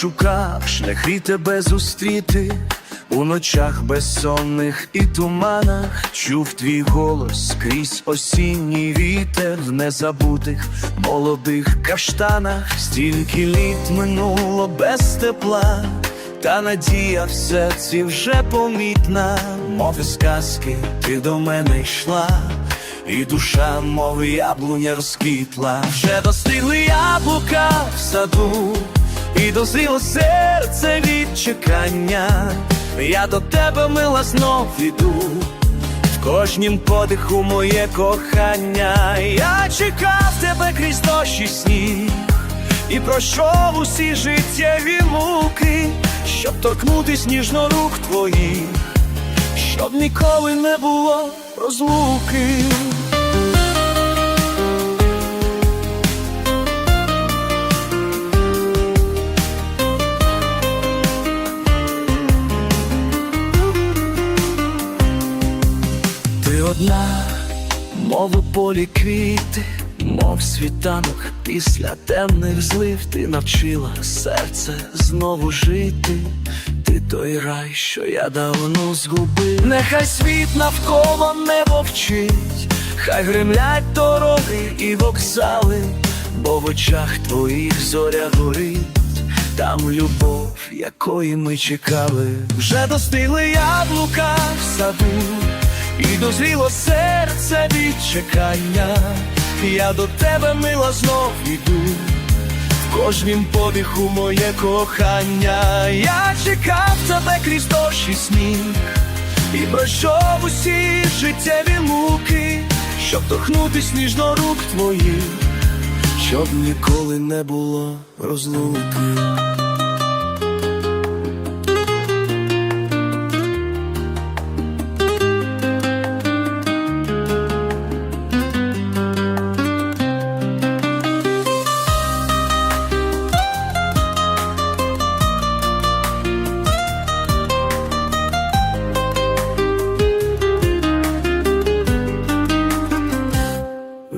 шукав шляхи тебе зустріти, у ночах безсонних і туманах чув твій голос крізь осінній вітер в незабутих молодих каштанах, стільки літ минуло без тепла, та надія в серці вже помітна, мов із казки ти до мене йшла. І душа, мов яблуня розквітла, вже достигли яблука в саду, і дозріло серце від чекання. Я до тебе мила знов іду, в кожнім подиху моє кохання. Я чекав тебе крізь дощ і сніг, і пройшов усі життєві муки, щоб торкнутись ніжно рук твоїх, щоб ніколи не було розлуки. Одна, у полі квіти, мов світанок після темних злив, ти навчила серце знову жити. Ти той рай, що я давно згубив. Нехай світ навколо не мовчить, хай гремлять дороги і вокзали, бо в очах твоїх зоря горить. Там любов, якої ми чекали, вже достигли яблука в саду, і дозріло серце від чекання. Я до тебе мила знов іду, в кожнім подиху моє кохання. Я чекав тебе крізь дощ і сніг, і пройшов усі життєві муки, щоб торкнутись ніжно рук твоїх, щоб ніколи не було розлуки.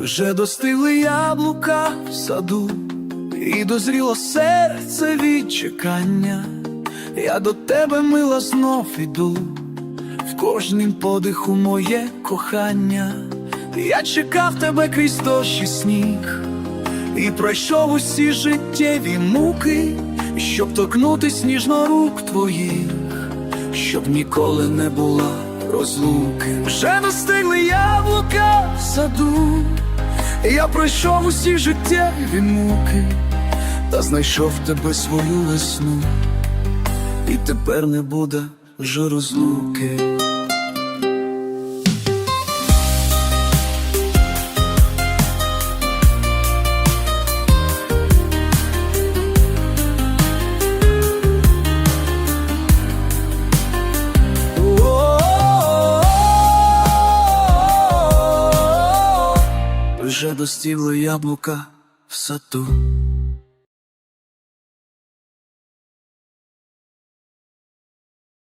Вже достигли яблука в саду, і дозріло серце від чекання. Я до тебе мила знов іду, в кожнім подиху моє кохання. Я чекав тебе крізь дощ і сніг, і пройшов усі життєві муки, щоб торкнутись ніжно рук твоїх, щоб ніколи не була розлуки. Вже достигли яблука в саду. Я пройшов усі життєві муки, та знайшов тебе свою весну, і тепер не буде вже розлуки. Вже достигли яблука в саду.